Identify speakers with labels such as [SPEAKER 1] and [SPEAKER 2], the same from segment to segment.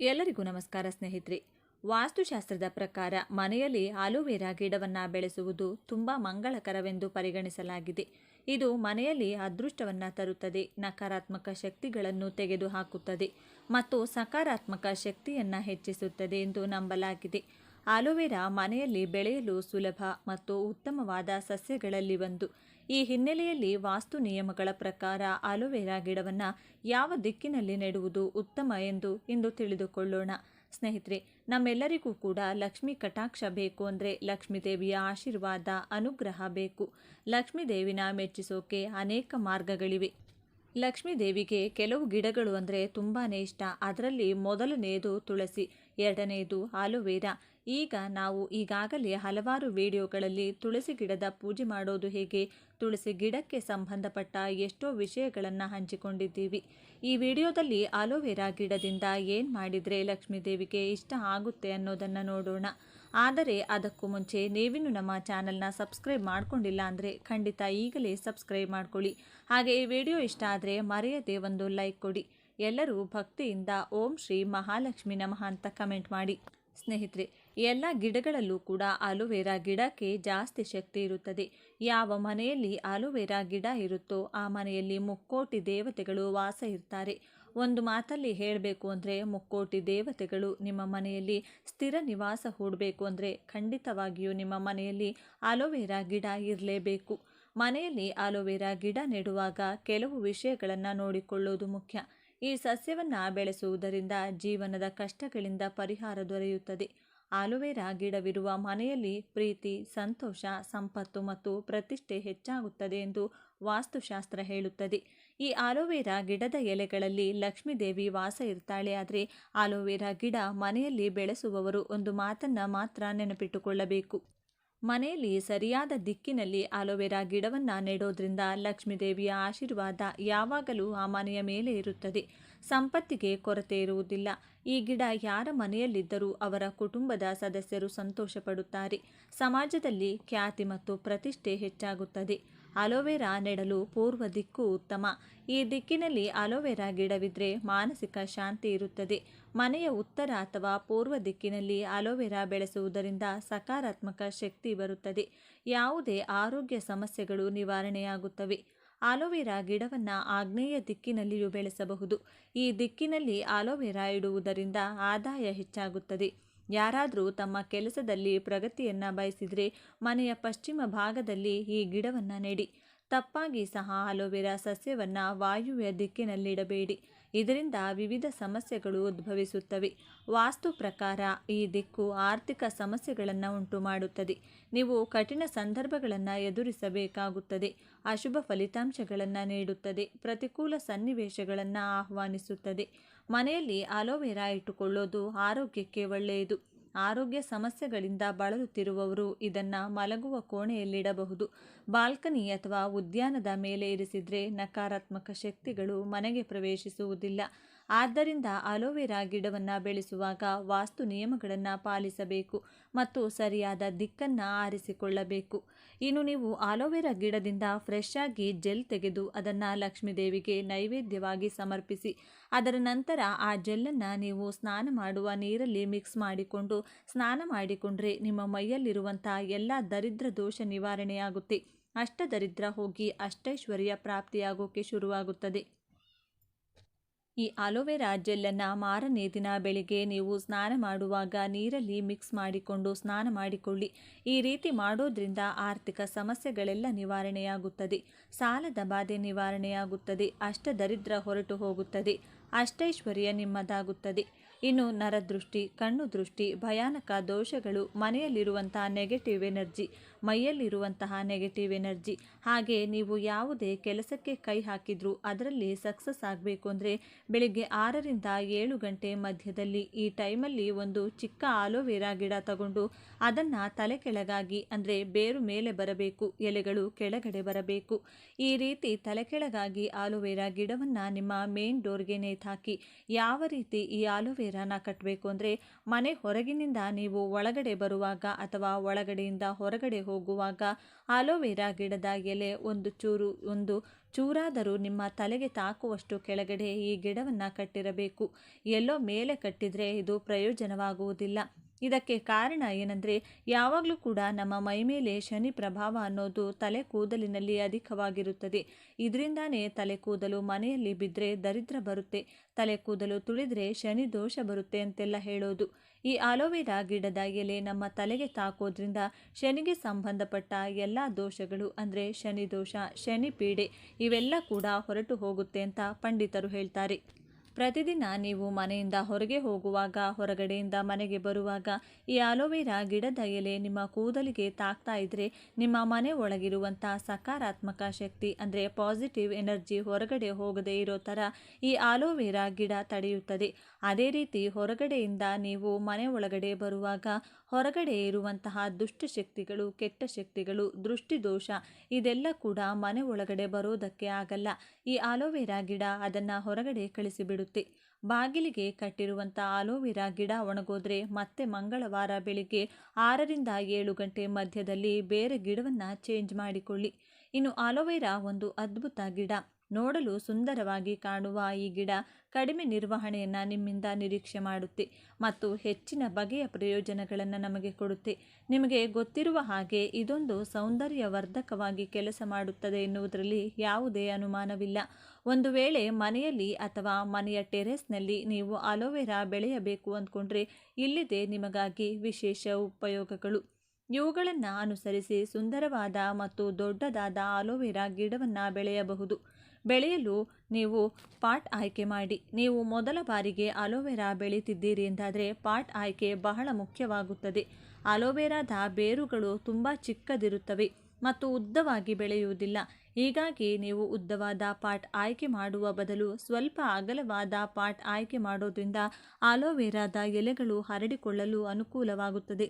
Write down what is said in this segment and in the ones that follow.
[SPEAKER 1] ಎಲ್ಲರಿಗೂ ನಮಸ್ಕಾರ ಸ್ನೇಹಿತರೆ. ವಾಸ್ತುಶಾಸ್ತ್ರದ ಪ್ರಕಾರ ಮನೆಯಲ್ಲಿ ಆಲೋವೆರಾ ಗಿಡವನ್ನು ಬೆಳೆಸುವುದು ತುಂಬ ಮಂಗಳಕರವೆಂದು ಪರಿಗಣಿಸಲಾಗಿದೆ. ಇದು ಮನೆಯಲ್ಲಿ ಅದೃಷ್ಟವನ್ನು ತರುತ್ತದೆ, ನಕಾರಾತ್ಮಕ ಶಕ್ತಿಗಳನ್ನು ತೆಗೆದುಹಾಕುತ್ತದೆ ಮತ್ತು ಸಕಾರಾತ್ಮಕ ಶಕ್ತಿಯನ್ನು ಹೆಚ್ಚಿಸುತ್ತದೆ ಎಂದು ನಂಬಲಾಗಿದೆ. ಆಲೋವೆರಾ ಮನೆಯಲ್ಲಿ ಬೆಳೆಯಲು ಸುಲಭ ಮತ್ತು ಉತ್ತಮವಾದ ಸಸ್ಯಗಳಲ್ಲಿ ಒಂದು. ಈ ಹಿನ್ನೆಲೆಯಲ್ಲಿ ವಾಸ್ತು ನಿಯಮಗಳ ಪ್ರಕಾರ ಆಲೋವೆರಾ ಗಿಡವನ್ನು ಯಾವ ದಿಕ್ಕಿನಲ್ಲಿ ನೆಡುವುದು ಉತ್ತಮ ಎಂದು ಇಂದು ತಿಳಿದುಕೊಳ್ಳೋಣ. ಸ್ನೇಹಿತರೆ, ನಮ್ಮೆಲ್ಲರಿಗೂ ಕೂಡ ಲಕ್ಷ್ಮೀ ಕಟಾಕ್ಷ ಬೇಕು ಅಂದರೆ ಲಕ್ಷ್ಮೀದೇವಿಯ ಆಶೀರ್ವಾದ, ಅನುಗ್ರಹ ಬೇಕು. ಲಕ್ಷ್ಮೀದೇವಿನ ಮೆಚ್ಚಿಸೋಕೆ ಅನೇಕ ಮಾರ್ಗಗಳಿವೆ. ಲಕ್ಷ್ಮೀದೇವಿಗೆ ಕೆಲವು ಗಿಡಗಳು ಅಂದರೆ ತುಂಬಾ ಇಷ್ಟ. ಅದರಲ್ಲಿ ಮೊದಲನೆಯದು ತುಳಸಿ ಎರಡನೆಯದು ಆಲೋವೆರಾ ಈಗ ನಾವು ಈಗಾಗಲೇ ಹಲವಾರು ವಿಡಿಯೋಗಳಲ್ಲಿ ತುಳಸಿ ಗಿಡದ ಪೂಜೆ ಮಾಡೋದು ಹೇಗೆ ತುಳಸಿ ಗಿಡಕ್ಕೆ ಸಂಬಂಧಪಟ್ಟ ಎಷ್ಟೋ ವಿಷಯಗಳನ್ನು ಹಂಚಿಕೊಂಡಿದ್ದೀವಿ. ಈ ವಿಡಿಯೋದಲ್ಲಿ ಆಲೋವೆರಾ ಗಿಡದಿಂದ ಏನು ಮಾಡಿದರೆ ಲಕ್ಷ್ಮೀದೇವಿಗೆ ಇಷ್ಟ ಆಗುತ್ತೆ ಅನ್ನೋದನ್ನು ನೋಡೋಣ. ಆದರೆ ಅದಕ್ಕೂ ಮುಂಚೆ ನೀವಿನ್ನು ನಮ್ಮ ಚಾನಲ್ನ ಸಬ್ಸ್ಕ್ರೈಬ್ ಮಾಡಿಕೊಂಡಿಲ್ಲ ಅಂದರೆ ಖಂಡಿತ ಈಗಲೇ ಸಬ್ಸ್ಕ್ರೈಬ್ ಮಾಡ್ಕೊಳ್ಳಿ. ಹಾಗೆ ಈ ವಿಡಿಯೋ ಇಷ್ಟ ಆದರೆ ಮರೆಯದೆ ಒಂದು ಲೈಕ್ ಕೊಡಿ. ಎಲ್ಲರೂ ಭಕ್ತಿಯಿಂದ ಓಂ ಶ್ರೀ ಮಹಾಲಕ್ಷ್ಮಿ ನಮಃ ಅಂತ ಕಮೆಂಟ್ ಮಾಡಿ. ಸ್ನೇಹಿತರೆ ಎಲ್ಲ ಗಿಡಗಳಲ್ಲೂ ಕೂಡ ಆಲೋವೆರಾ ಗಿಡಕ್ಕೆ ಜಾಸ್ತಿ ಶಕ್ತಿ ಇರುತ್ತದೆ. ಯಾವ ಮನೆಯಲ್ಲಿ ಆಲೋವೆರಾ ಗಿಡ ಇರುತ್ತೋ ಆ ಮನೆಯಲ್ಲಿ ಮುಕ್ಕೋಟಿ ದೇವತೆಗಳು ವಾಸ ಇರ್ತಾರೆ. ಒಂದು ಮಾತಲ್ಲಿ ಹೇಳಬೇಕು ಅಂದರೆ, ಮುಕ್ಕೋಟಿ ದೇವತೆಗಳು ನಿಮ್ಮ ಮನೆಯಲ್ಲಿ ಸ್ಥಿರ ನಿವಾಸ ಹೂಡಬೇಕು ಅಂದರೆ ಖಂಡಿತವಾಗಿಯೂ ನಿಮ್ಮ ಮನೆಯಲ್ಲಿ ಆಲೋವೆರಾ ಗಿಡ ಇರಲೇಬೇಕು. ಮನೆಯಲ್ಲಿ ಆಲೋವೆರಾ ಗಿಡ ನೆಡುವಾಗ ಕೆಲವು ವಿಷಯಗಳನ್ನು ನೋಡಿಕೊಳ್ಳೋದು ಮುಖ್ಯ. ಈ ಸಸ್ಯವನ್ನು ಬೆಳೆಸುವುದರಿಂದ ಜೀವನದ ಕಷ್ಟಗಳಿಂದ ಪರಿಹಾರ ದೊರೆಯುತ್ತದೆ. ಆಲೋವೆರಾ ಗಿಡವಿರುವ ಮನೆಯಲ್ಲಿ ಪ್ರೀತಿ, ಸಂತೋಷ, ಸಂಪತ್ತು ಮತ್ತು ಪ್ರತಿಷ್ಠೆ ಹೆಚ್ಚಾಗುತ್ತದೆ ಎಂದು ವಾಸ್ತುಶಾಸ್ತ್ರ ಹೇಳುತ್ತದೆ. ಈ ಆಲೋವೆರಾ ಗಿಡದ ಎಲೆಗಳಲ್ಲಿ ಲಕ್ಷ್ಮೀದೇವಿ ವಾಸ ಇರ್ತಾಳೆ. ಆದರೆ ಆಲೋವೆರಾ ಗಿಡ ಮನೆಯಲ್ಲಿ ಬೆಳೆಸುವವರು ಒಂದು ಮಾತನ್ನು ಮಾತ್ರ ನೆನಪಿಟ್ಟುಕೊಳ್ಳಬೇಕು. ಮನೆಯಲ್ಲಿ ಸರಿಯಾದ ದಿಕ್ಕಿನಲ್ಲಿ ಆಲೋವೆರಾ ಗಿಡವನ್ನು ನೆಡೋದ್ರಿಂದ ಲಕ್ಷ್ಮೀದೇವಿಯ ಆಶೀರ್ವಾದ ಯಾವಾಗಲೂ ಆ ಮನೆಯ ಮೇಲೆ ಇರುತ್ತದೆ. ಸಂಪತ್ತಿಗೆ ಕೊರತೆ ಇರುವುದಿಲ್ಲ. ಈ ಗಿಡ ಯಾರ ಮನೆಯಲ್ಲಿದ್ದರೂ ಅವರ ಕುಟುಂಬದ ಸದಸ್ಯರು ಸಂತೋಷಪಡುತ್ತಾರೆ. ಸಮಾಜದಲ್ಲಿ ಖ್ಯಾತಿ ಮತ್ತು ಪ್ರತಿಷ್ಠೆ ಹೆಚ್ಚಾಗುತ್ತದೆ. ಅಲೋವೆರಾ ನೆಡಲು ಪೂರ್ವ ದಿಕ್ಕು ಉತ್ತಮ. ಈ ದಿಕ್ಕಿನಲ್ಲಿ ಅಲೋವೆರಾ ಗಿಡವಿದ್ರೆ ಮಾನಸಿಕ ಶಾಂತಿ ಇರುತ್ತದೆ. ಮನೆಯ ಉತ್ತರ ಅಥವಾ ಪೂರ್ವ ದಿಕ್ಕಿನಲ್ಲಿ ಅಲೋವೆರಾ ಬೆಳೆಸುವುದರಿಂದ ಸಕಾರಾತ್ಮಕ ಶಕ್ತಿ ಬರುತ್ತದೆ. ಯಾವುದೇ ಆರೋಗ್ಯ ಸಮಸ್ಯೆಗಳು ನಿವಾರಣೆಯಾಗುತ್ತವೆ. ಆಲೋವೆರಾ ಗಿಡವನ್ನು ಆಗ್ನೇಯ ದಿಕ್ಕಿನಲ್ಲಿಯೂ ಬೆಳೆಸಬಹುದು. ಈ ದಿಕ್ಕಿನಲ್ಲಿ ಆಲೋವೆರಾ ಇಡುವುದರಿಂದ ಆದಾಯ ಹೆಚ್ಚಾಗುತ್ತದೆ. ಯಾರಾದರೂ ತಮ್ಮ ಕೆಲಸದಲ್ಲಿ ಪ್ರಗತಿಯನ್ನು ಬಯಸಿದರೆ ಮನೆಯ ಪಶ್ಚಿಮ ಭಾಗದಲ್ಲಿ ಈ ಗಿಡವನ್ನು ನೆಡಿ. ತಪ್ಪಾಗಿ ಸಹ ಅಲೋವೆರಾ ಸಸ್ಯವನ್ನು ವಾಯುವ್ಯ ದಿಕ್ಕಿನಲ್ಲಿಡಬೇಡಿ. ಇದರಿಂದ ವಿವಿಧ ಸಮಸ್ಯೆಗಳು ಉದ್ಭವಿಸುತ್ತವೆ. ವಾಸ್ತು ಪ್ರಕಾರ ಈ ದಿಕ್ಕು ಆರ್ಥಿಕ ಸಮಸ್ಯೆಗಳನ್ನು ಉಂಟು ಮಾಡುತ್ತದೆ ನೀವು ಕಠಿಣ ಸಂದರ್ಭಗಳನ್ನು ಎದುರಿಸಬೇಕಾಗುತ್ತದೆ. ಅಶುಭ ಫಲಿತಾಂಶಗಳನ್ನು ನೀಡುತ್ತದೆ. ಪ್ರತಿಕೂಲ ಸನ್ನಿವೇಶಗಳನ್ನು ಆಹ್ವಾನಿಸುತ್ತದೆ. ಮನೆಯಲ್ಲಿ ಅಲೋವೆರಾ ಇಟ್ಟುಕೊಳ್ಳೋದು ಆರೋಗ್ಯಕ್ಕೆ ಒಳ್ಳೆಯದು. ಆರೋಗ್ಯ ಸಮಸ್ಯೆಗಳಿಂದ ಬಳಲುತ್ತಿರುವವರು ಇದನ್ನು ಮಲಗುವ ಕೋಣೆಯಲ್ಲಿಡಬಹುದು. ಬಾಲ್ಕನಿ ಅಥವಾ ಉದ್ಯಾನದ ಮೇಲೆ ಇರಿಸಿದರೆ ನಕಾರಾತ್ಮಕ ಶಕ್ತಿಗಳು ಮನೆಗೆ ಪ್ರವೇಶಿಸುವುದಿಲ್ಲ. ಆದ್ದರಿಂದ ಅಲೋವೆರಾ ಗಿಡವನ್ನು ಬೆಳೆಸುವಾಗ ವಾಸ್ತು ನಿಯಮಗಳನ್ನು ಪಾಲಿಸಬೇಕು ಮತ್ತು ಸರಿಯಾದ ದಿಕ್ಕನ್ನು ಆರಿಸಿಕೊಳ್ಳಬೇಕು. ಇನ್ನು ನೀವು ಅಲೋವೆರಾ ಗಿಡದಿಂದ ಫ್ರೆಶ್ ಆಗಿ ಜೆಲ್ ತೆಗೆದು ಅದನ್ನು ಲಕ್ಷ್ಮೀದೇವಿಗೆ ನೈವೇದ್ಯವಾಗಿ ಸಮರ್ಪಿಸಿ, ಅದರ ನಂತರ ಆ ಜೆಲ್ಲನ್ನು ನೀವು ಸ್ನಾನ ಮಾಡುವ ನೀರಲ್ಲಿ ಮಿಕ್ಸ್ ಮಾಡಿಕೊಂಡು, ಸ್ನಾನ ಮಾಡಿಕೊಂಡ್ರೆ ನಿಮ್ಮ ಮೈಯಲ್ಲಿರುವಂಥ ಎಲ್ಲ ದರಿದ್ರ ದೋಷ ನಿವಾರಣೆಯಾಗುತ್ತೆ. ಅಷ್ಟದರಿದ್ರ ಹೋಗಿ ಅಷ್ಟೈಶ್ವರ್ಯ ಪ್ರಾಪ್ತಿಯಾಗೋಕೆ ಶುರುವಾಗುತ್ತದೆ. ಈ ಅಲೋವೆರಾ ಜೆಲ್ಲನ್ನು ಮಾರನೇ ದಿನ ಬೆಳಿಗ್ಗೆ ನೀವು ಸ್ನಾನ ಮಾಡುವಾಗ ನೀರಲ್ಲಿ ಮಿಕ್ಸ್ ಮಾಡಿಕೊಂಡು ಸ್ನಾನ ಮಾಡಿಕೊಳ್ಳಿ. ಈ ರೀತಿ ಮಾಡೋದ್ರಿಂದ ಆರ್ಥಿಕ ಸಮಸ್ಯೆಗಳೆಲ್ಲ ನಿವಾರಣೆಯಾಗುತ್ತದೆ. ಸಾಲದ ಬಾಧೆ ನಿವಾರಣೆಯಾಗುತ್ತದೆ. ಅಷ್ಟದರಿದ್ರ ಹೊರಟು ಹೋಗುತ್ತದೆ. ಅಷ್ಟೈಶ್ವರ್ಯ ನಿಮ್ಮದಾಗುತ್ತದೆ. ಇನ್ನು ನರದೃಷ್ಟಿ ಕಣ್ಣು ದೃಷ್ಟಿ ಭಯಾನಕ ದೋಷಗಳು ಮನೆಯಲ್ಲಿರುವಂಥ ನೆಗೆಟಿವ್ ಎನರ್ಜಿ ಮೈಯಲ್ಲಿರುವಂತಹ ನೆಗೆಟಿವ್ ಎನರ್ಜಿ ಹಾಗೆ ನೀವು ಯಾವುದೇ ಕೆಲಸಕ್ಕೆ ಕೈ ಹಾಕಿದರೂ ಅದರಲ್ಲಿ ಸಕ್ಸಸ್ ಆಗಬೇಕು ಅಂದರೆ ಬೆಳಿಗ್ಗೆ ಆರರಿಂದ ಏಳು ಗಂಟೆ ಮಧ್ಯದಲ್ಲಿ ಈ ಟೈಮಲ್ಲಿ ಒಂದು ಚಿಕ್ಕ ಆಲೋವೆರಾ ಗಿಡ ತಗೊಂಡು ಅದನ್ನು ತಲೆ ಕೆಳಗಾಗಿ ಅಂದರೆ ಬೇರು ಮೇಲೆ ಬರಬೇಕು, ಎಲೆಗಳು ಕೆಳಗಡೆ ಬರಬೇಕು. ಈ ರೀತಿ ತಲೆ ಕೆಳಗಾಗಿ ಆಲೋವೆರಾ ಗಿಡವನ್ನು ನಿಮ್ಮ ಮೇನ್ ಡೋರ್ಗೆ ನೇತಾಕಿ ಯಾವ ರೀತಿ ಈ ಆಲೋವೆರಾನ ಕಟ್ಟಬೇಕು ಅಂದರೆ ಮನೆ ಹೊರಗಿನಿಂದ ನೀವು ಒಳಗಡೆ ಬರುವಾಗ ಅಥವಾ ಒಳಗಡೆಯಿಂದ ಹೊರಗಡೆ ಹೋಗುವಾಗ ಆಲೋವೆರಾ ಗಿಡದ ಎಲೆ ಒಂದು ಚೂರು, ಒಂದು ಚೂರಾದರೂ ನಿಮ್ಮ ತಲೆಗೆ ತಾಕುವಷ್ಟು ಕೆಳಗಡೆ ಈ ಗಿಡವನ್ನು ಕಟ್ಟಿರಬೇಕು. ಎಲ್ಲೋ ಮೇಲೆ ಕಟ್ಟಿದರೆ ಇದು ಪ್ರಯೋಜನವಾಗುವುದಿಲ್ಲ. ಇದಕ್ಕೆ ಕಾರಣ ಏನಂದರೆ ಯಾವಾಗಲೂ ಕೂಡ ನಮ್ಮ ಮೈಮೇಲೆ ಶನಿ ಪ್ರಭಾವ ಅನ್ನೋದು ತಲೆ ಕೂದಲಿನಲ್ಲಿ ಅಧಿಕವಾಗಿರುತ್ತದೆ. ಇದರಿಂದಾನೇ ತಲೆ ಕೂದಲು ಮನೆಯಲ್ಲಿ ಬಿದ್ದರೆ ದರಿದ್ರ ಬರುತ್ತೆ. ತಲೆ ಕೂದಲು ತುಳಿದ್ರೆ ಶನಿ ದೋಷ ಬರುತ್ತೆ ಅಂತೆಲ್ಲ ಹೇಳೋದು. ಈ ಆಲೋವೆರಾ ಗಿಡದ ಎಲೆ ನಮ್ಮ ತಲೆಗೆ ತಾಕೋದ್ರಿಂದ ಶನಿಗೆ ಸಂಬಂಧಪಟ್ಟ ಎಲ್ಲ ದೋಷಗಳು ಅಂದರೆ ಶನಿ ದೋಷ, ಶನಿ ಪೀಡೆ ಇವೆಲ್ಲ ಕೂಡ ಹೊರಟು ಹೋಗುತ್ತೆ ಅಂತ ಪಂಡಿತರು ಹೇಳ್ತಾರೆ. ಪ್ರತಿದಿನ ನೀವು ಮನೆಯಿಂದ ಹೊರಗೆ ಹೋಗುವಾಗ, ಹೊರಗಡೆಯಿಂದ ಮನೆಗೆ ಬರುವಾಗ ಈ ಆಲೋವೆರಾ ಗಿಡದ ಎಲೆ ನಿಮ್ಮ ಕೂದಲಿಗೆ ತಾಕ್ತಾ ಇದ್ರೆ ನಿಮ್ಮ ಮನೆ ಒಳಗಿರುವಂಥ ಸಕಾರಾತ್ಮಕ ಶಕ್ತಿ, ಅಂದರೆ ಪಾಸಿಟಿವ್ ಎನರ್ಜಿ ಹೊರಗಡೆ ಹೋಗದೇ ಇರೋ ಥರ ಈ ಆಲೋವೆರಾ ಗಿಡ ತಡೆಯುತ್ತದೆ. ಅದೇ ರೀತಿ ಹೊರಗಡೆಯಿಂದ ನೀವು ಮನೆ ಒಳಗಡೆ ಬರುವಾಗ ಹೊರಗಡೆ ಇರುವಂತಹ ದುಷ್ಟಶಕ್ತಿಗಳು ಕೆಟ್ಟ ಶಕ್ತಿಗಳು, ದೃಷ್ಟಿದೋಷ, ಇದೆಲ್ಲ ಕೂಡ ಮನೆ ಒಳಗಡೆ ಬರೋದಕ್ಕೆ ಆಗಲ್ಲ. ಈ ಆಲೋವೆರಾ ಗಿಡ ಅದನ್ನು ಹೊರಗಡೆ ಕಳಿಸಿಬಿಡುತ್ತೆ ಬಾಗಿಲಿಗೆ ಕಟ್ಟಿರುವಂಥ ಆಲೋವೆರಾ ಗಿಡ ಒಣಗೋದ್ರೆ ಮತ್ತೆ ಮಂಗಳವಾರ ಬೆಳಿಗ್ಗೆ ಆರರಿಂದ ಏಳು ಗಂಟೆ ಮಧ್ಯದಲ್ಲಿ ಬೇರೆ ಗಿಡವನ್ನು ಚೇಂಜ್ ಮಾಡಿಕೊಳ್ಳಿ. ಇನ್ನು ಆಲೋವೆರಾ ಒಂದು ಅದ್ಭುತ ಗಿಡ. ನೋಡಲು ಸುಂದರವಾಗಿ ಕಾಣುವ ಈ ಗಿಡ ಕಡಿಮೆ ನಿರ್ವಹಣೆಯನ್ನು ನಿಮ್ಮಿಂದ ನಿರೀಕ್ಷೆ ಮಾಡುತ್ತೆ ಮತ್ತು ಹೆಚ್ಚಿನ ಬಗೆಯ ಪ್ರಯೋಜನಗಳನ್ನು ನಮಗೆ ಕೊಡುತ್ತೆ. ನಿಮಗೆ ಗೊತ್ತಿರುವ ಹಾಗೆ ಇದೊಂದು ಸೌಂದರ್ಯವರ್ಧಕವಾಗಿ ಕೆಲಸ ಮಾಡುತ್ತದೆ ಎನ್ನುವುದರಲ್ಲಿ ಯಾವುದೇ ಅನುಮಾನವಿಲ್ಲ. ಒಂದು ವೇಳೆ ಮನೆಯಲ್ಲಿ ಅಥವಾ ಮನೆಯ ಟೆರೆಸ್ನಲ್ಲಿ ನೀವು ಅಲೋವೆರಾ ಬೆಳೆಯಬೇಕು ಅಂದ್ಕೊಂಡ್ರೆ ಇಲ್ಲಿದೆ ನಿಮಗಾಗಿ ವಿಶೇಷ ಉಪಯೋಗಗಳು. ಇವುಗಳನ್ನು ಅನುಸರಿಸಿ ಸುಂದರವಾದ ಮತ್ತು ದೊಡ್ಡದಾದ ಅಲೋವೆರಾ ಗಿಡವನ್ನು ಬೆಳೆಯಬಹುದು. ಬೆಳೆಯಲು ನೀವು ಪಾಟ್ ಆಯ್ಕೆ ಮಾಡಿ. ನೀವು ಮೊದಲ ಬಾರಿಗೆ ಅಲೋವೆರಾ ಬೆಳೀತಿದ್ದೀರಿ ಎಂದಾದರೆ ಪಾಟ್ ಆಯ್ಕೆ ಬಹಳ ಮುಖ್ಯವಾಗುತ್ತದೆ. ಅಲೋವೆರಾದ ಬೇರುಗಳು ತುಂಬ ಚಿಕ್ಕದಿರುತ್ತವೆ. ಮತ್ತು ಉದ್ದವಾಗಿ ಬೆಳೆಯುವುದಿಲ್ಲ. ಹೀಗಾಗಿ ನೀವು ಉದ್ದವಾದ ಪಾಟ್ ಆಯ್ಕೆ ಮಾಡುವ ಬದಲು ಸ್ವಲ್ಪ ಅಗಲವಾದ ಪಾಟ್ ಆಯ್ಕೆ ಮಾಡೋದ್ರಿಂದ ಆಲೋವೆರಾದ ಎಲೆಗಳು ಹರಡಿಕೊಳ್ಳಲು ಅನುಕೂಲವಾಗುತ್ತದೆ.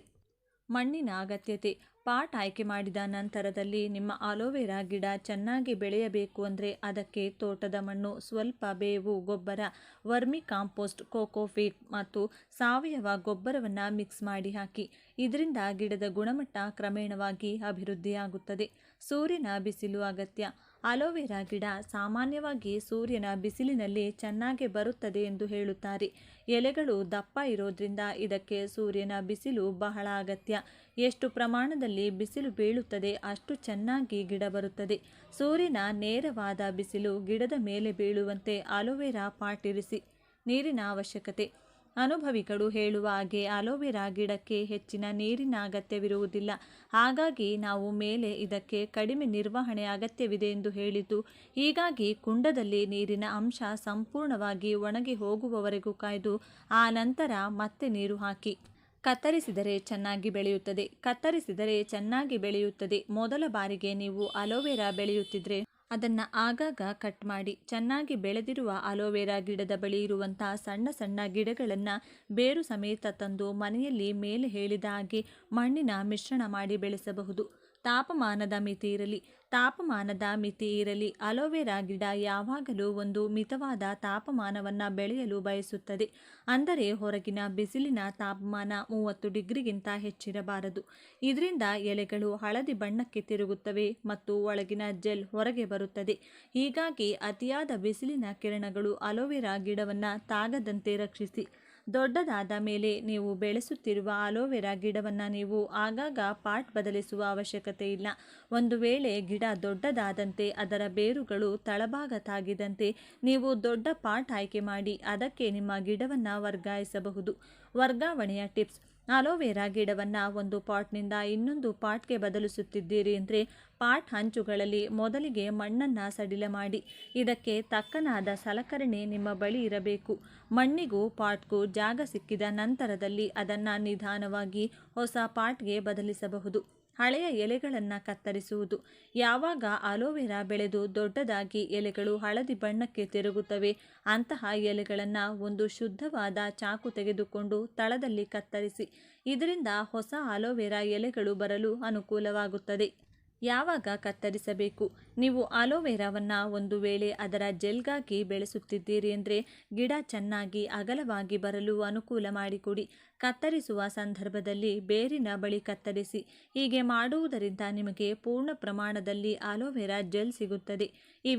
[SPEAKER 1] ಮಣ್ಣಿನ ಅಗತ್ಯತೆ. ಪಾಟ್ ಆಯ್ಕೆ ಮಾಡಿದ ನಂತರದಲ್ಲಿ ನಿಮ್ಮ ಆಲೋವೆರಾ ಗಿಡ ಚೆನ್ನಾಗಿ ಬೆಳೆಯಬೇಕು ಅಂದರೆ ಅದಕ್ಕೆ ತೋಟದ ಮಣ್ಣು, ಸ್ವಲ್ಪ ಬೇವು, ಗೊಬ್ಬರ, ವರ್ಮಿ ಕಾಂಪೋಸ್ಟ್ ಕೋಕೋಫೀಟ್ ಮತ್ತು ಸಾವಯವ ಗೊಬ್ಬರವನ್ನು ಮಿಕ್ಸ್ ಮಾಡಿ ಹಾಕಿ. ಇದರಿಂದ ಗಿಡದ ಗುಣಮಟ್ಟ ಕ್ರಮೇಣವಾಗಿ ಅಭಿವೃದ್ಧಿಯಾಗುತ್ತದೆ. ಸೂರ್ಯನ ಬಿಸಿಲು ಅಗತ್ಯ. ಅಲೋವೆರಾ ಗಿಡ ಸಾಮಾನ್ಯವಾಗಿ ಸೂರ್ಯನ ಬಿಸಿಲಿನಲ್ಲಿ ಚೆನ್ನಾಗಿ ಬರುತ್ತದೆ ಎಂದು ಹೇಳುತ್ತಾರೆ. ಎಲೆಗಳು ದಪ್ಪ ಇರೋದ್ರಿಂದ ಇದಕ್ಕೆ ಸೂರ್ಯನ ಬಿಸಿಲು ಬಹಳ ಅಗತ್ಯ. ಎಷ್ಟು ಪ್ರಮಾಣದಲ್ಲಿ ಬಿಸಿಲು ಬೀಳುತ್ತದೆ ಅಷ್ಟು ಚೆನ್ನಾಗಿ ಗಿಡ ಬರುತ್ತದೆ. ಸೂರ್ಯನ ನೇರವಾದ ಬಿಸಿಲು ಗಿಡದ ಮೇಲೆ ಬೀಳುವಂತೆ ಅಲೋವೆರಾ ಪಾಟಿರಿಸಿ ನೀರಿನ ಅವಶ್ಯಕತೆ. ಅನುಭವಿಗಳು ಹೇಳುವ ಹಾಗೆ ಅಲೋವೆರಾ ಗಿಡಕ್ಕೆ ಹೆಚ್ಚಿನ ನೀರಿನ ಅಗತ್ಯವಿರುವುದಿಲ್ಲ. ಹಾಗಾಗಿ ನಾವು ಮೇಲೆ ಇದಕ್ಕೆ ಕಡಿಮೆ ನಿರ್ವಹಣೆ ಅಗತ್ಯವಿದೆ ಎಂದು ಹೇಳಿದ್ದು, ಹೀಗಾಗಿ ಕುಂಡದಲ್ಲಿ ನೀರಿನ ಅಂಶ ಸಂಪೂರ್ಣವಾಗಿ ಒಣಗಿ ಹೋಗುವವರೆಗೂ ಕಾಯ್ದು, ಆ ನಂತರ ಮತ್ತೆ ನೀರು ಹಾಕಿ. ಕತ್ತರಿಸಿದರೆ ಚೆನ್ನಾಗಿ ಬೆಳೆಯುತ್ತದೆ. ಕತ್ತರಿಸಿದರೆ ಚೆನ್ನಾಗಿ ಬೆಳೆಯುತ್ತದೆ. ಮೊದಲ ಬಾರಿಗೆ ನೀವು ಅಲೋವೆರಾ ಬೆಳೆಯುತ್ತಿದ್ರೆ ಅದನ್ನು ಆಗಾಗ ಕಟ್ ಮಾಡಿ. ಚೆನ್ನಾಗಿ ಬೆಳೆದಿರುವ ಅಲೋವೆರಾ ಗಿಡದ ಬಳಿ ಇರುವಂತಹ ಸಣ್ಣ ಸಣ್ಣ ಗಿಡಗಳನ್ನು ಬೇರು ಸಮೇತ ತಂದು ಮನೆಯಲ್ಲಿ ಮೇಲೆ ಹೇಳಿದ ಹಾಗೆ ಮಣ್ಣಿನ ಮಿಶ್ರಣ ಮಾಡಿ ಬೆಳೆಸಬಹುದು. ತಾಪಮಾನದ ಮಿತಿ ಇರಲಿ ತಾಪಮಾನದ ಮಿತಿ ಇರಲಿ ಅಲೋವೆರಾ ಗಿಡ ಯಾವಾಗಲೂ ಒಂದು ಮಿತವಾದ ತಾಪಮಾನವನ್ನು ಬೆಳೆಯಲು ಬಯಸುತ್ತದೆ. ಅಂದರೆ ಹೊರಗಿನ ಬಿಸಿಲಿನ ತಾಪಮಾನ ಮೂವತ್ತು ಡಿಗ್ರಿಗಿಂತ ಹೆಚ್ಚಿರಬಾರದು. ಇದರಿಂದ ಎಲೆಗಳು ಹಳದಿ ಬಣ್ಣಕ್ಕೆ ತಿರುಗುತ್ತವೆ ಮತ್ತು ಒಳಗಿನ ಜೆಲ್ ಹೊರಗೆ ಬರುತ್ತದೆ. ಹೀಗಾಗಿ ಅತಿಯಾದ ಬಿಸಿಲಿನ ಕಿರಣಗಳು ಅಲೋವೆರಾ ಗಿಡವನ್ನು ತಾಗದಂತೆ ರಕ್ಷಿಸಿ. ದೊಡ್ಡದಾದ ಮೇಲೆ ನೀವು ಬೆಳೆಸುತ್ತಿರುವ ಅಲೋವೆರಾ ಗಿಡವನ್ನು ನೀವು ಆಗಾಗ ಪಾಟ್ ಬದಲಿಸುವ ಅವಶ್ಯಕತೆ ಇಲ್ಲ. ಒಂದು ವೇಳೆ ಗಿಡ ದೊಡ್ಡದಾದಂತೆ ಅದರ ಬೇರುಗಳು ತಳಭಾಗ ತಾಗಿದಂತೆ ನೀವು ದೊಡ್ಡ ಪಾಟ್ ಆಯ್ಕೆ ಮಾಡಿ ಅದಕ್ಕೆ ನಿಮ್ಮ ಗಿಡವನ್ನು ವರ್ಗಾಯಿಸಬಹುದು. ವರ್ಗಾವಣೆಯ ಟಿಪ್ಸ್. ಅಲೋವೆರಾ ಗಿಡವನ್ನು ಒಂದು ಪಾಟ್ನಿಂದ ಇನ್ನೊಂದು ಪಾಟ್ಗೆ ಬದಲಿಸುತ್ತಿದ್ದೀರಿ ಅಂದರೆ ಪಾಟ್ ಹಂಚುಗಳಲ್ಲಿ ಮೊದಲಿಗೆ ಮಣ್ಣನ್ನು ಸಡಿಲ ಮಾಡಿ. ಇದಕ್ಕೆ ತಕ್ಕನಾದ ಸಲಕರಣೆ ನಿಮ್ಮ ಬಳಿ ಇರಬೇಕು. ಮಣ್ಣಿಗೂ ಪಾಟ್ಗೂ ಜಾಗ ಸಿಕ್ಕಿದ ನಂತರದಲ್ಲಿ ಅದನ್ನು ನಿಧಾನವಾಗಿ ಹೊಸ ಪಾಟ್ಗೆ ಬದಲಿಸಬಹುದು. ಹಳೆಯ ಎಲೆಗಳನ್ನು ಕತ್ತರಿಸುವುದು. ಯಾವಾಗ ಅಲೋವೆರಾ ಬೆಳೆದು ದೊಡ್ಡದಾಗಿ ಎಲೆಗಳು ಹಳದಿ ಬಣ್ಣಕ್ಕೆ ತಿರುಗುತ್ತವೆ, ಅಂತಹ ಎಲೆಗಳನ್ನು ಒಂದು ಶುದ್ಧವಾದ ಚಾಕು ತೆಗೆದುಕೊಂಡು ತಳದಲ್ಲಿ ಕತ್ತರಿಸಿ. ಇದರಿಂದ ಹೊಸ ಅಲೋವೆರಾ ಎಲೆಗಳು ಬರಲು ಅನುಕೂಲವಾಗುತ್ತದೆ. ಯಾವಾಗ ಕತ್ತರಿಸಬೇಕು? ನೀವು ಆಲೋವೆರಾವನ್ನು ಒಂದು ವೇಳೆ ಅದರ ಜೆಲ್ಗಾಗಿ ಬೆಳೆಸುತ್ತಿದ್ದೀರಿ ಅಂದರೆ ಗಿಡ ಚೆನ್ನಾಗಿ ಅಗಲವಾಗಿ ಬರಲು ಅನುಕೂಲ ಮಾಡಿಕೊಡಿ. ಕತ್ತರಿಸುವ ಸಂದರ್ಭದಲ್ಲಿ ಬೇರಿನ ಬಳಿ ಕತ್ತರಿಸಿ. ಹೀಗೆ ಮಾಡುವುದರಿಂದ ನಿಮಗೆ ಪೂರ್ಣ ಪ್ರಮಾಣದಲ್ಲಿ ಆಲೋವೆರಾ ಜೆಲ್ ಸಿಗುತ್ತದೆ. ಈ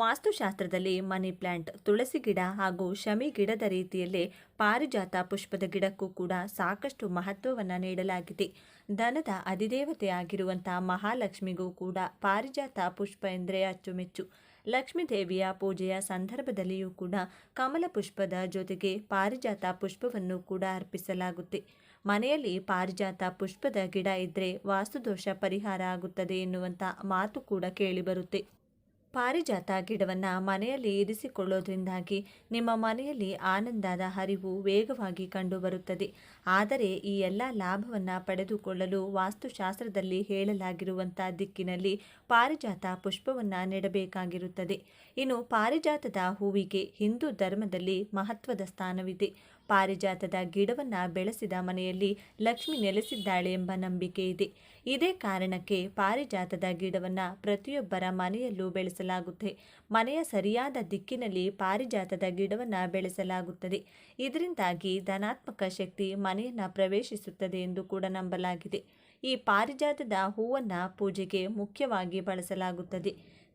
[SPEAKER 1] ವಾಸ್ತುಶಾಸ್ತ್ರದಲ್ಲಿ ಮನಿ ಪ್ಲಾಂಟ್, ತುಳಸಿ ಗಿಡ ಹಾಗೂ ಶಮಿ ಗಿಡದ ರೀತಿಯಲ್ಲೇ ಪಾರಿಜಾತ ಪುಷ್ಪದ ಗಿಡಕ್ಕೂ ಕೂಡ ಸಾಕಷ್ಟು ಮಹತ್ವವನ್ನು ನೀಡಲಾಗಿದೆ. ಧನದ ಅಧಿದೇವತೆಯಾಗಿರುವಂಥ ಮಹಾಲಕ್ಷ್ಮಿಗೂ ಕೂಡ ಪಾರಿಜಾತ ಪುಷ್ಪ ಎಂದರೆ ಅಚ್ಚುಮೆಚ್ಚು. ಲಕ್ಷ್ಮೀ ದೇವಿಯ ಪೂಜೆಯ ಸಂದರ್ಭದಲ್ಲಿಯೂ ಕೂಡ ಕಮಲ ಪುಷ್ಪದ ಜೊತೆಗೆ ಪಾರಿಜಾತ ಪುಷ್ಪವನ್ನು ಕೂಡ ಅರ್ಪಿಸಲಾಗುತ್ತೆ. ಮನೆಯಲ್ಲಿ ಪಾರಿಜಾತ ಪುಷ್ಪದ ಗಿಡ ಇದ್ದರೆ ವಾಸ್ತುದೋಷ ಪರಿಹಾರ ಆಗುತ್ತದೆ ಎನ್ನುವಂಥ ಮಾತು ಕೂಡ ಕೇಳಿಬರುತ್ತೆ ಪಾರಿಜಾತ ಗಿಡವನ್ನು ಮನೆಯಲ್ಲಿ ಇರಿಸಿಕೊಳ್ಳೋದ್ರಿಂದಾಗಿ ನಿಮ್ಮ ಮನೆಯಲ್ಲಿ ಆನಂದದ ಹರಿವು ವೇಗವಾಗಿ ಕಂಡುಬರುತ್ತದೆ. ಆದರೆ ಈ ಎಲ್ಲ ಲಾಭವನ್ನು ಪಡೆದುಕೊಳ್ಳಲು ವಾಸ್ತುಶಾಸ್ತ್ರದಲ್ಲಿ ಹೇಳಲಾಗಿರುವಂಥ ದಿಕ್ಕಿನಲ್ಲಿ ಪಾರಿಜಾತ ಪುಷ್ಪವನ್ನು ನೆಡಬೇಕಾಗಿರುತ್ತದೆ. ಇನ್ನು ಪಾರಿಜಾತದ ಹೂವಿಗೆ ಹಿಂದೂ ಧರ್ಮದಲ್ಲಿ ಮಹತ್ವದ ಸ್ಥಾನವಿದೆ. ಪಾರಿಜಾತದ ಗಿಡವನ್ನು ಬೆಳೆಸಿದ ಮನೆಯಲ್ಲಿ ಲಕ್ಷ್ಮಿ ನೆಲೆಸಿದ್ದಾಳೆ ಎಂಬ ನಂಬಿಕೆ ಇದೆ. ಇದೇ ಕಾರಣಕ್ಕೆ ಪಾರಿಜಾತದ ಗಿಡವನ್ನು ಪ್ರತಿಯೊಬ್ಬರ ಮನೆಯಲ್ಲೂ ಬೆಳೆಸಲಾಗುತ್ತೆ. ಮನೆಯ ಸರಿಯಾದ ದಿಕ್ಕಿನಲ್ಲಿ ಪಾರಿಜಾತದ ಗಿಡವನ್ನು ಬೆಳೆಸಲಾಗುತ್ತದೆ. ಇದರಿಂದಾಗಿ ಧನಾತ್ಮಕ ಶಕ್ತಿ ಮನೆಯನ್ನು ಪ್ರವೇಶಿಸುತ್ತದೆ ಎಂದು ಕೂಡ ನಂಬಲಾಗಿದೆ. ಈ ಪಾರಿಜಾತದ ಹೂವನ್ನು ಪೂಜೆಗೆ ಮುಖ್ಯವಾಗಿ ಬಳಸಲಾಗುತ್ತದೆ.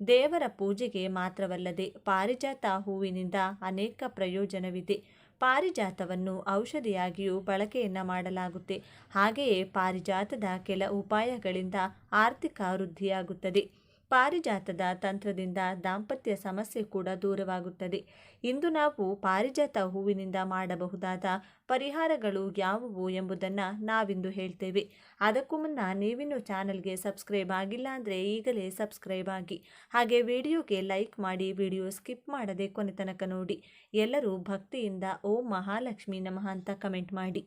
[SPEAKER 1] ದೇವರ ಪೂಜೆಗೆ ಮಾತ್ರವಲ್ಲದೆ ಪಾರಿಜಾತ ಹೂವಿನಿಂದ ಅನೇಕ ಪ್ರಯೋಜನವಿದೆ. ಪಾರಿಜಾತವನ್ನು ಔಷಧಿಯಾಗಿಯೂ ಬಳಕೆಯನ್ನು ಮಾಡಲಾಗುತ್ತೆ. ಹಾಗೆಯೇ ಪಾರಿಜಾತದ ಕೆಲ ಉಪಾಯಗಳಿಂದ ಆರ್ಥಿಕ ವೃದ್ಧಿಯಾಗುತ್ತದೆ. ಪಾರಿಜಾತದ ತಂತ್ರದಿಂದ ದಾಂಪತ್ಯ ಸಮಸ್ಯೆ ಕೂಡ ದೂರವಾಗುತ್ತದೆ. ಇಂದು ನಾವು ಪಾರಿಜಾತ ಹೂವಿನಿಂದ ಮಾಡಬಹುದಾದ ಪರಿಹಾರಗಳು ಯಾವುವು ಎಂಬುದನ್ನು ನಾವಿಂದು ಹೇಳ್ತೇವೆ. ಅದಕ್ಕೂ ಮುನ್ನ ನೀವಿನ್ನು ಚಾನಲ್ಗೆ ಸಬ್ಸ್ಕ್ರೈಬ್ ಆಗಿಲ್ಲ ಅಂದರೆ ಈಗಲೇ ಸಬ್ಸ್ಕ್ರೈಬ್ ಆಗಿ. ಹಾಗೆ ವಿಡಿಯೋಗೆ ಲೈಕ್ ಮಾಡಿ ವಿಡಿಯೋ ಸ್ಕಿಪ್ ಮಾಡದೆ ಕೊನೆ ತನಕ ನೋಡಿ. ಎಲ್ಲರೂ ಭಕ್ತಿಯಿಂದ ಓಂ ಮಹಾಲಕ್ಷ್ಮಿ ನಮಃ ಅಂತ ಕಮೆಂಟ್ ಮಾಡಿ.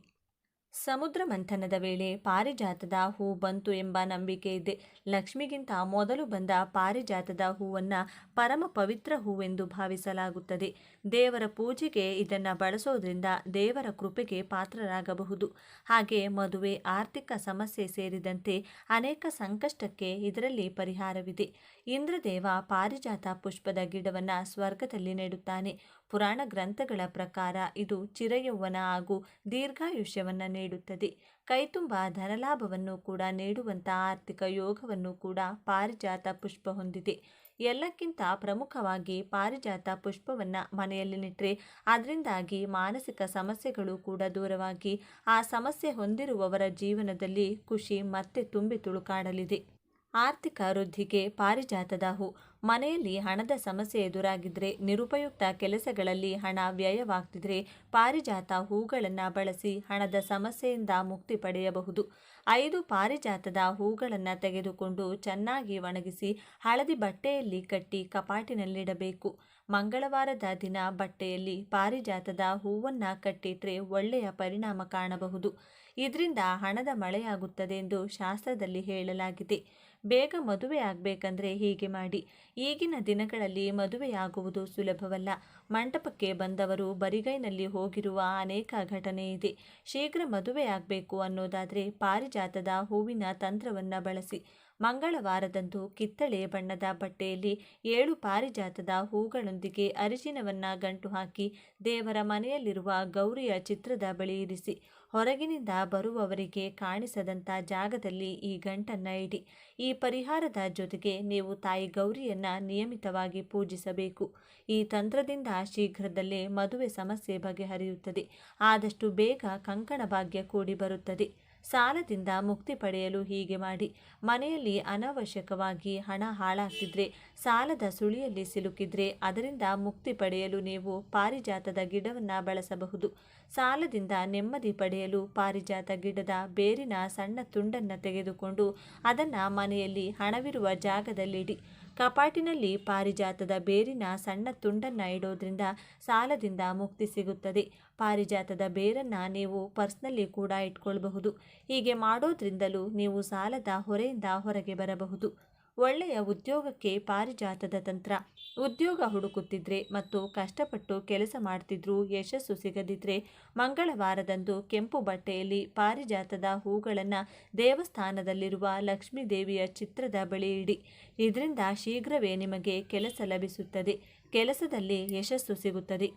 [SPEAKER 1] ಸಮುದ್ರ ಮಂಥನದ ವೇಳೆ ಪಾರಿಜಾತದ ಹೂ ಬಂತು ಎಂಬ ನಂಬಿಕೆ ಇದೆ. ಲಕ್ಷ್ಮಿಗಿಂತ ಮೊದಲು ಬಂದ ಪಾರಿಜಾತದ ಹೂವನ್ನು ಪರಮ ಪವಿತ್ರ ಹೂವೆಂದು ಭಾವಿಸಲಾಗುತ್ತದೆ. ದೇವರ ಪೂಜೆಗೆ ಇದನ್ನು ಬಳಸೋದ್ರಿಂದ ದೇವರ ಕೃಪೆಗೆ ಪಾತ್ರರಾಗಬಹುದು. ಹಾಗೆ ಮದುವೆ, ಆರ್ಥಿಕ ಸಮಸ್ಯೆ ಸೇರಿದಂತೆ ಅನೇಕ ಸಂಕಷ್ಟಕ್ಕೆ ಇದರಲ್ಲಿ ಪರಿಹಾರವಿದೆ. ಇಂದ್ರದೇವ ಪಾರಿಜಾತ ಪುಷ್ಪದ ಗಿಡವನ್ನು ಸ್ವರ್ಗದಲ್ಲಿ ನೆಡುತ್ತಾನೆ. ಪುರಾಣ ಗ್ರಂಥಗಳ ಪ್ರಕಾರ ಇದು ಚಿರಯೌವನ ಹಾಗೂ ದೀರ್ಘಾಯುಷ್ಯವನ್ನು ನೀಡುತ್ತದೆ. ಕೈತುಂಬ ಧನಲಾಭವನ್ನು ಕೂಡ ನೀಡುವಂಥ ಆರ್ಥಿಕ ಯೋಗವನ್ನು ಕೂಡ ಪಾರಿಜಾತ ಪುಷ್ಪ ಹೊಂದಿದೆ. ಎಲ್ಲಕ್ಕಿಂತ ಪ್ರಮುಖವಾಗಿ ಪಾರಿಜಾತ ಪುಷ್ಪವನ್ನು ಮನೆಯಲ್ಲಿ ನೆಟ್ಟರೆ ಅದರಿಂದಾಗಿ ಮಾನಸಿಕ ಸಮಸ್ಯೆಗಳು ಕೂಡ ದೂರವಾಗಿ ಆ ಸಮಸ್ಯೆ ಹೊಂದಿರುವವರ ಜೀವನದಲ್ಲಿ ಖುಷಿ ಮತ್ತೆ ತುಂಬಿ ತುಳುಕಾಡಲಿದೆ. ಆರ್ಥಿಕ ವೃದ್ಧಿಗೆ ಪಾರಿಜಾತದ ಹೂ. ಮನೆಯಲ್ಲಿ ಹಣದ ಸಮಸ್ಯೆ ಎದುರಾಗಿದ್ದರೆ ನಿರುಪಯುಕ್ತ ಕೆಲಸಗಳಲ್ಲಿ ಹಣ ವ್ಯಯವಾಗ್ತಿದ್ರೆ ಪಾರಿಜಾತ ಹೂಗಳನ್ನು ಬಳಸಿ ಹಣದ ಸಮಸ್ಯೆಯಿಂದ ಮುಕ್ತಿ ಪಡೆಯಬಹುದು. ಐದು ಪಾರಿಜಾತದ ಹೂಗಳನ್ನು ತೆಗೆದುಕೊಂಡು ಚೆನ್ನಾಗಿ ಒಣಗಿಸಿ ಹಳದಿ ಬಟ್ಟೆಯಲ್ಲಿ ಕಟ್ಟಿ ಕಪಾಟಿನಲ್ಲಿಡಬೇಕು. ಮಂಗಳವಾರದ ದಿನ ಬಟ್ಟೆಯಲ್ಲಿ ಪಾರಿಜಾತದ ಹೂವನ್ನು ಕಟ್ಟಿಟ್ರೆ ಒಳ್ಳೆಯ ಪರಿಣಾಮ ಕಾಣಬಹುದು. ಇದರಿಂದ ಹಣದ ಮಳೆಯಾಗುತ್ತದೆ ಎಂದು ಶಾಸ್ತ್ರದಲ್ಲಿ ಹೇಳಲಾಗಿದೆ. ಬೇಗ ಮದುವೆ ಆಗಬೇಕಂದ್ರೆ ಹೀಗೆ ಮಾಡಿ. ಈಗಿನ ದಿನಗಳಲ್ಲಿ ಮದುವೆಯಾಗುವುದು ಸುಲಭವಲ್ಲ. ಮಂಟಪಕ್ಕೆ ಬಂದವರು ಬರಿಗೈನಲ್ಲಿ ಹೋಗಿರುವ ಅನೇಕ ಘಟನೆ ಇದೆ. ಶೀಘ್ರ ಮದುವೆ ಆಗಬೇಕು ಅನ್ನೋದಾದರೆ ಪಾರಿಜಾತದ ಹೂವಿನ ತಂತ್ರವನ್ನು ಬಳಸಿ. ಮಂಗಳವಾರದಂದು ಕಿತ್ತಳೆ ಬಣ್ಣದ ಬಟ್ಟೆಯಲ್ಲಿ ಏಳು ಪಾರಿಜಾತದ ಹೂಗಳೊಂದಿಗೆ ಅರಿಶಿನವನ್ನು ಗಂಟು ಹಾಕಿ ದೇವರ ಮನೆಯಲ್ಲಿರುವ ಗೌರಿಯ ಚಿತ್ರದ ಬಳಿ ಇರಿಸಿ. ಹೊರಗಿನಿಂದ ಬರುವವರಿಗೆ ಕಾಣಿಸದಂಥ ಜಾಗದಲ್ಲಿ ಈ ಗಂಟನ್ನು ಇಡಿ. ಈ ಪರಿಹಾರದ ಜೊತೆಗೆ ನೀವು ತಾಯಿ ಗೌರಿಯನ್ನ ನಿಯಮಿತವಾಗಿ ಪೂಜಿಸಬೇಕು. ಈ ತಂತ್ರದಿಂದ ಶೀಘ್ರದಲ್ಲೇ ಮದುವೆ ಸಮಸ್ಯೆ ಬಗೆಹರಿಯುತ್ತದೆ. ಆದಷ್ಟು ಬೇಗ ಕಂಕಣ ಭಾಗ್ಯ ಕೂಡಿ ಬರುತ್ತದೆ. ಸಾಲದಿಂದ ಮುಕ್ತಿ ಪಡೆಯಲು ಹೀಗೆ ಮಾಡಿ. ಮನೆಯಲ್ಲಿ ಅನಾವಶ್ಯಕವಾಗಿ ಹಣ ಹಾಳಾಗ್ತಿದ್ರೆ, ಸಾಲದ ಸುಳಿಯಲ್ಲಿ ಸಿಲುಕಿದ್ರೆ ಅದರಿಂದ ಮುಕ್ತಿ ಪಡೆಯಲು ನೀವು ಪಾರಿಜಾತದ ಗಿಡವನ್ನು ಬಳಸಬಹುದು. ಸಾಲದಿಂದ ನೆಮ್ಮದಿ ಪಡೆಯಲು ಪಾರಿಜಾತ ಗಿಡದ ಬೇರಿನ ಸಣ್ಣ ತುಂಡನ್ನು ತೆಗೆದುಕೊಂಡು ಅದನ್ನು ಮನೆಯಲ್ಲಿ ಹಣವಿರುವ ಜಾಗದಲ್ಲಿಡಿ. ಕಪಾಟಿನಲ್ಲಿ ಪಾರಿಜಾತದ ಬೇರಿನ ಸಣ್ಣ ತುಂಡನ್ನು ಇಡೋದ್ರಿಂದ ಸಾಲದಿಂದ ಮುಕ್ತಿ ಸಿಗುತ್ತದೆ. ಪಾರಿಜಾತದ ಬೇರನ್ನು ನೀವು ಪರ್ಸ್ನಲ್ಲಿ ಕೂಡ ಇಟ್ಕೊಳ್ಬಹುದು. ಹೀಗೆ ಮಾಡೋದ್ರಿಂದಲೂ ನೀವು ಸಾಲದ ಹೊರೆಯಿಂದ ಹೊರಗೆ ಬರಬಹುದು. ಒಳ್ಳೆಯ ಉದ್ಯೋಗಕ್ಕೆ ಪಾರಿಜಾತದ ತಂತ್ರ. ಉದ್ಯೋಗ ಹುಡುಕುತ್ತಿದ್ರೆ ಮತ್ತು ಕಷ್ಟಪಟ್ಟು ಕೆಲಸ ಮಾಡ್ತಿದ್ರೂ ಯಶಸ್ಸು ಸಿಗದಿದ್ರೆ ಮಂಗಳವಾರದಂದು ಕೆಂಪು ಬಟ್ಟೆಯಲ್ಲಿ ಪಾರಿಜಾತದ ಹೂಗಳನ್ನು ದೇವಸ್ಥಾನದಲ್ಲಿರುವ ಲಕ್ಷ್ಮೀ ದೇವಿಯ ಚಿತ್ರದ ಬಳಿ ಇಡಿ. ಇದರಿಂದ ಶೀಘ್ರವೇ ನಿಮಗೆ ಕೆಲಸ ಲಭಿಸುತ್ತದೆ. ಕೆಲಸದಲ್ಲಿ ಯಶಸ್ಸು ಸಿಗುತ್ತದೆ.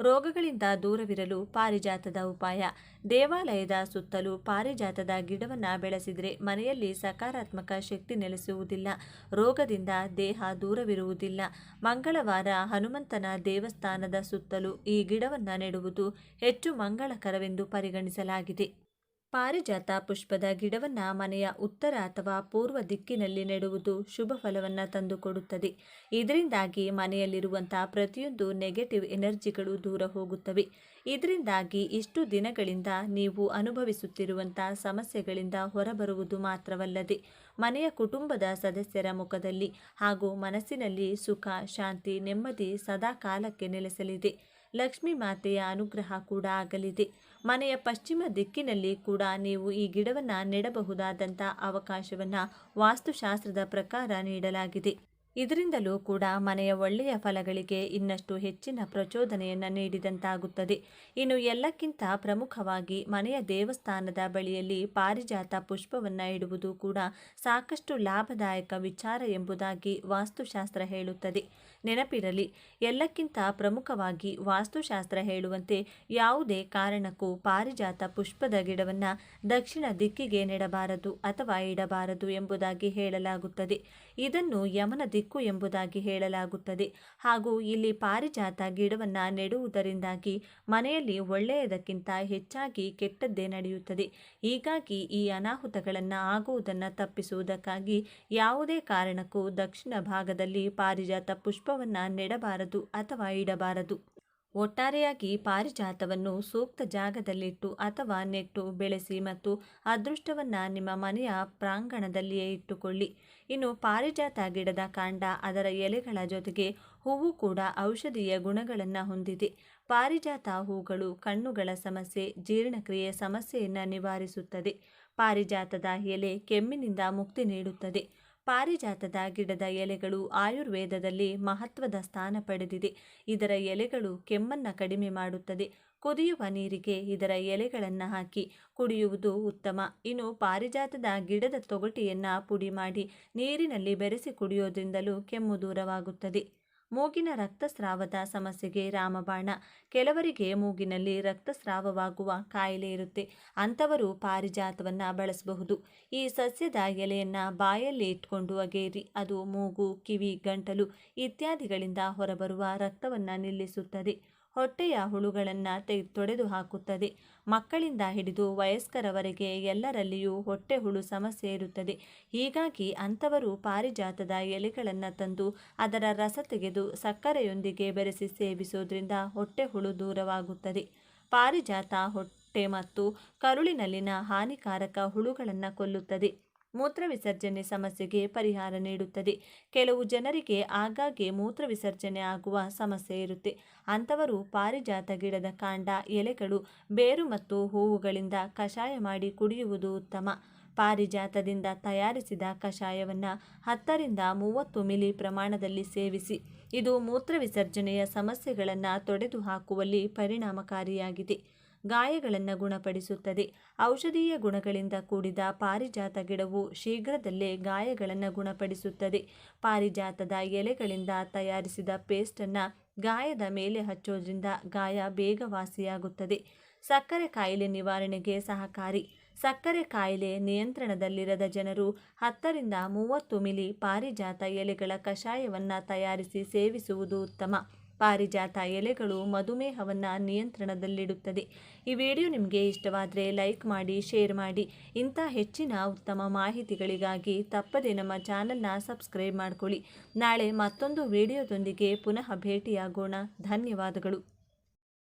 [SPEAKER 1] ರೋಗಗಳಿಂದ ದೂರವಿರಲು ಪಾರಿಜಾತದ ಉಪಾಯ. ದೇವಾಲಯದ ಸುತ್ತಲೂ ಪಾರಿಜಾತದ ಗಿಡವನ್ನು ಬೆಳೆಸಿದರೆ ಮನೆಯಲ್ಲಿ ಸಕಾರಾತ್ಮಕ ಶಕ್ತಿ ನೆಲೆಸುವುದಿಲ್ಲ. ರೋಗದಿಂದ ದೇಹ ದೂರವಿರುವುದಿಲ್ಲ. ಮಂಗಳವಾರ ಹನುಮಂತನ ದೇವಸ್ಥಾನದ ಸುತ್ತಲೂ ಈ ಗಿಡವನ್ನು ನೆಡುವುದು ಹೆಚ್ಚು ಮಂಗಳಕರವೆಂದು ಪರಿಗಣಿಸಲಾಗಿದೆ. ಪಾರಿಜಾತ ಪುಷ್ಪದ ಗಿಡವನ್ನು ಮನೆಯ ಉತ್ತರ ಅಥವಾ ಪೂರ್ವ ದಿಕ್ಕಿನಲ್ಲಿ ನೆಡುವುದು ಶುಭ ಫಲವನ್ನು ತಂದುಕೊಡುತ್ತದೆ. ಇದರಿಂದಾಗಿ ಮನೆಯಲ್ಲಿರುವಂತಹ ಪ್ರತಿಯೊಂದು ನೆಗೆಟಿವ್ ಎನರ್ಜಿಗಳು ದೂರ ಹೋಗುತ್ತವೆ. ಇದರಿಂದಾಗಿ ಇಷ್ಟು ದಿನಗಳಿಂದ ನೀವು ಅನುಭವಿಸುತ್ತಿರುವಂಥ ಸಮಸ್ಯೆಗಳಿಂದ ಹೊರಬರುವುದು ಮಾತ್ರವಲ್ಲದೆ, ಮನೆಯ ಕುಟುಂಬದ ಸದಸ್ಯರ ಮುಖದಲ್ಲಿ ಹಾಗೂ ಮನಸ್ಸಿನಲ್ಲಿ ಸುಖ, ಶಾಂತಿ, ನೆಮ್ಮದಿ ಸದಾ ಕಾಲಕ್ಕೆ ನೆಲೆಸಲಿದೆ. ಲಕ್ಷ್ಮೀ ಮಾತೆಯ ಅನುಗ್ರಹ ಕೂಡ ಆಗಲಿದೆ. ಮನೆಯ ಪಶ್ಚಿಮ ದಿಕ್ಕಿನಲ್ಲಿ ಕೂಡ ನೀವು ಈ ಗಿಡವನ್ನು ನೆಡಬಹುದಾದಂಥ ಅವಕಾಶವನ್ನು ವಾಸ್ತುಶಾಸ್ತ್ರದ ಪ್ರಕಾರ ನೀಡಲಾಗಿದೆ. ಇದರಿಂದಲೂ ಕೂಡ ಮನೆಯ ಒಳ್ಳೆಯ ಫಲಗಳಿಗೆ ಇನ್ನಷ್ಟು ಹೆಚ್ಚಿನ ಪ್ರಚೋದನೆಯನ್ನು ನೀಡಿದಂತಾಗುತ್ತದೆ. ಇನ್ನು ಎಲ್ಲಕ್ಕಿಂತ ಪ್ರಮುಖವಾಗಿ ಮನೆಯ ದೇವಸ್ಥಾನದ ಬಳಿಯಲ್ಲಿ ಪಾರಿಜಾತ ಪುಷ್ಪವನ್ನು ಇಡುವುದು ಕೂಡ ಸಾಕಷ್ಟು ಲಾಭದಾಯಕ ವಿಚಾರ ಎಂಬುದಾಗಿ ವಾಸ್ತುಶಾಸ್ತ್ರ ಹೇಳುತ್ತದೆ. ನೆನಪಿರಲಿ, ಎಲ್ಲಕ್ಕಿಂತ ಪ್ರಮುಖವಾಗಿ ವಾಸ್ತುಶಾಸ್ತ್ರ ಹೇಳುವಂತೆ ಯಾವುದೇ ಕಾರಣಕ್ಕೂ ಪಾರಿಜಾತ ಪುಷ್ಪದ ಗಿಡವನ್ನು ದಕ್ಷಿಣ ದಿಕ್ಕಿಗೆ ನೆಡಬಾರದು ಅಥವಾ ಇಡಬಾರದು ಎಂಬುದಾಗಿ ಹೇಳಲಾಗುತ್ತದೆ. ಇದನ್ನು ಯಮನ ದಿಕ್ಕು ಎಂಬುದಾಗಿ ಹೇಳಲಾಗುತ್ತದೆ. ಹಾಗೂ ಇಲ್ಲಿ ಪಾರಿಜಾತ ಗಿಡವನ್ನು ನೆಡುವುದರಿಂದಾಗಿ ಮನೆಯಲ್ಲಿ ಒಳ್ಳೆಯದಕ್ಕಿಂತ ಹೆಚ್ಚಾಗಿ ಕೆಟ್ಟದ್ದೇ ನಡೆಯುತ್ತದೆ. ಹೀಗಾಗಿ ಈ ಅನಾಹುತಗಳನ್ನು ಆಗುವುದನ್ನು ತಪ್ಪಿಸುವುದಕ್ಕಾಗಿ ಯಾವುದೇ ಕಾರಣಕ್ಕೂ ದಕ್ಷಿಣ ಭಾಗದಲ್ಲಿ ಪಾರಿಜಾತ ಪುಷ್ಪವನ್ನು ನೆಡಬಾರದು ಅಥವಾ ಇಡಬಾರದು. ಒಟ್ಟಾರೆಯಾಗಿ ಪಾರಿಜಾತವನ್ನು ಸೂಕ್ತ ಜಾಗದಲ್ಲಿಟ್ಟು ಅಥವಾ ನೆಟ್ಟು ಬೆಳೆಸಿ ಮತ್ತು ಅದೃಷ್ಟವನ್ನು ನಿಮ್ಮ ಮನೆಯ ಪ್ರಾಂಗಣದಲ್ಲಿಯೇ ಇಟ್ಟುಕೊಳ್ಳಿ. ಇನ್ನು ಪಾರಿಜಾತ ಗಿಡದ ಕಾಂಡ ಅದರ ಎಲೆಗಳ ಜೊತೆಗೆ ಹೂವು ಕೂಡ ಔಷಧೀಯ ಗುಣಗಳನ್ನು ಹೊಂದಿದೆ. ಪಾರಿಜಾತ ಹೂಗಳು ಕಣ್ಣುಗಳ ಸಮಸ್ಯೆ, ಜೀರ್ಣಕ್ರಿಯೆ ಸಮಸ್ಯೆಯನ್ನು ನಿವಾರಿಸುತ್ತದೆ. ಪಾರಿಜಾತದ ಎಲೆ ಕೆಮ್ಮಿನಿಂದ ಮುಕ್ತಿ ನೀಡುತ್ತದೆ. ಪಾರಿಜಾತದ ಗಿಡದ ಎಲೆಗಳು ಆಯುರ್ವೇದದಲ್ಲಿ ಮಹತ್ವದ ಸ್ಥಾನ ಪಡೆದಿದೆ. ಇದರ ಎಲೆಗಳು ಕೆಮ್ಮನ್ನು ಕಡಿಮೆ ಮಾಡುತ್ತದೆ. ಕುದಿಯುವ ನೀರಿಗೆ ಇದರ ಎಲೆಗಳನ್ನು ಹಾಕಿ ಕುಡಿಯುವುದು ಉತ್ತಮ. ಇನ್ನು ಪಾರಿಜಾತದ ಗಿಡದ ತೊಗಟಿಯನ್ನು ಪುಡಿ ಮಾಡಿ ನೀರಿನಲ್ಲಿ ಬೆರೆಸಿ ಕುಡಿಯೋದ್ರಿಂದಲೂ ಕೆಮ್ಮು ದೂರವಾಗುತ್ತದೆ. ಮೂಗಿನ ರಕ್ತಸ್ರಾವದ ಸಮಸ್ಯೆಗೆ ರಾಮಬಾಣ. ಕೆಲವರಿಗೆ ಮೂಗಿನಲ್ಲಿ ರಕ್ತಸ್ರಾವವಾಗುವ ಕಾಯಿಲೆ ಇರುತ್ತೆ. ಅಂಥವರು ಪಾರಿಜಾತವನ್ನು ಬಳಸಬಹುದು. ಈ ಸಸ್ಯದ ಎಲೆಯನ್ನು ಬಾಯಲ್ಲಿ ಇಟ್ಕೊಂಡು ಅಗೇರಿ ಅದು ಮೂಗು, ಕಿವಿ, ಗಂಟಲು ಇತ್ಯಾದಿಗಳಿಂದ ಹೊರಬರುವ ರಕ್ತವನ್ನು ನಿಲ್ಲಿಸುತ್ತದೆ. ಹೊಟ್ಟೆಯ ಹುಳುಗಳನ್ನು ತೆ ತೊಡೆದು ಹಾಕುತ್ತದೆ. ಮಕ್ಕಳಿಂದ ಹಿಡಿದು ವಯಸ್ಕರವರೆಗೆ ಎಲ್ಲರಲ್ಲಿಯೂ ಹೊಟ್ಟೆ ಹುಳು ಸಮಸ್ಯೆ ಇರುತ್ತದೆ. ಹೀಗಾಗಿ ಅಂಥವರು ಪಾರಿಜಾತದ ಎಲೆಗಳನ್ನು ತಂದು ಅದರ ರಸ ತೆಗೆದು ಸಕ್ಕರೆಯೊಂದಿಗೆ ಬೆರೆಸಿ ಸೇವಿಸುವುದರಿಂದ ಹೊಟ್ಟೆ ಹುಳು ದೂರವಾಗುತ್ತದೆ. ಪಾರಿಜಾತ ಹೊಟ್ಟೆ ಮತ್ತು ಕರುಳಿನಲ್ಲಿನ ಹಾನಿಕಾರಕ ಹುಳುಗಳನ್ನು ಕೊಲ್ಲುತ್ತದೆ. ಮೂತ್ರ ವಿಸರ್ಜನೆ ಸಮಸ್ಯೆಗೆ ಪರಿಹಾರ ನೀಡುತ್ತದೆ. ಕೆಲವು ಜನರಿಗೆ ಆಗಾಗ್ಗೆ ಮೂತ್ರ ವಿಸರ್ಜನೆ ಆಗುವ ಸಮಸ್ಯೆ ಇರುತ್ತೆ. ಅಂಥವರು ಪಾರಿಜಾತ ಗಿಡದ ಕಾಂಡ, ಎಲೆಗಳು, ಬೇರು ಮತ್ತು ಹೂವುಗಳಿಂದ ಕಷಾಯ ಮಾಡಿ ಕುಡಿಯುವುದು ಉತ್ತಮ. ಪಾರಿಜಾತದಿಂದ ತಯಾರಿಸಿದ ಕಷಾಯವನ್ನು ಹತ್ತರಿಂದ ಮೂವತ್ತು ಮಿಲಿ ಪ್ರಮಾಣದಲ್ಲಿ ಸೇವಿಸಿ. ಇದು ಮೂತ್ರ ವಿಸರ್ಜನೆಯ ಸಮಸ್ಯೆಗಳನ್ನು ತೊಡೆದು ಹಾಕುವಲ್ಲಿ ಪರಿಣಾಮಕಾರಿಯಾಗಿದೆ. ಗಾಯಗಳನ್ನು ಗುಣಪಡಿಸುತ್ತದೆ. ಔಷಧೀಯ ಗುಣಗಳಿಂದ ಕೂಡಿದ ಪಾರಿಜಾತ ಗಿಡವು ಶೀಘ್ರದಲ್ಲೇ ಗಾಯಗಳನ್ನು ಗುಣಪಡಿಸುತ್ತದೆ. ಪಾರಿಜಾತದ ಎಲೆಗಳಿಂದ ತಯಾರಿಸಿದ ಪೇಸ್ಟನ್ನು ಗಾಯದ ಮೇಲೆ ಹಚ್ಚೋದ್ರಿಂದ ಗಾಯ ಬೇಗ ವಾಸಿಯಾಗುತ್ತದೆ ಸಕ್ಕರೆ ಕಾಯಿಲೆ ನಿವಾರಣೆಗೆ ಸಹಕಾರಿ. ಸಕ್ಕರೆ ಕಾಯಿಲೆ ನಿಯಂತ್ರಣದಲ್ಲಿರದ ಜನರು ಹತ್ತರಿಂದ ಮೂವತ್ತು ಮಿಲಿ ಪಾರಿಜಾತ ಎಲೆಗಳ ಕಷಾಯವನ್ನು ತಯಾರಿಸಿ ಸೇವಿಸುವುದು ಉತ್ತಮ. ಪಾರಿಜಾತ ಎಲೆಗಳು ಮಧುಮೇಹವನ್ನು ನಿಯಂತ್ರಣದಲ್ಲಿಡುತ್ತದೆ. ಈ ವಿಡಿಯೋ ನಿಮಗೆ ಇಷ್ಟವಾದರೆ ಲೈಕ್ ಮಾಡಿ, ಶೇರ್ ಮಾಡಿ. ಇಂಥ ಹೆಚ್ಚಿನ ಉತ್ತಮ ಮಾಹಿತಿಗಳಿಗಾಗಿ ತಪ್ಪದೆ ನಮ್ಮ ಚಾನಲ್ನ ಸಬ್ಸ್ಕ್ರೈಬ್ ಮಾಡಿಕೊಳ್ಳಿ. ನಾಳೆ ಮತ್ತೊಂದು ವಿಡಿಯೋದೊಂದಿಗೆ ಪುನಃ ಭೇಟಿಯಾಗೋಣ. ಧನ್ಯವಾದಗಳು.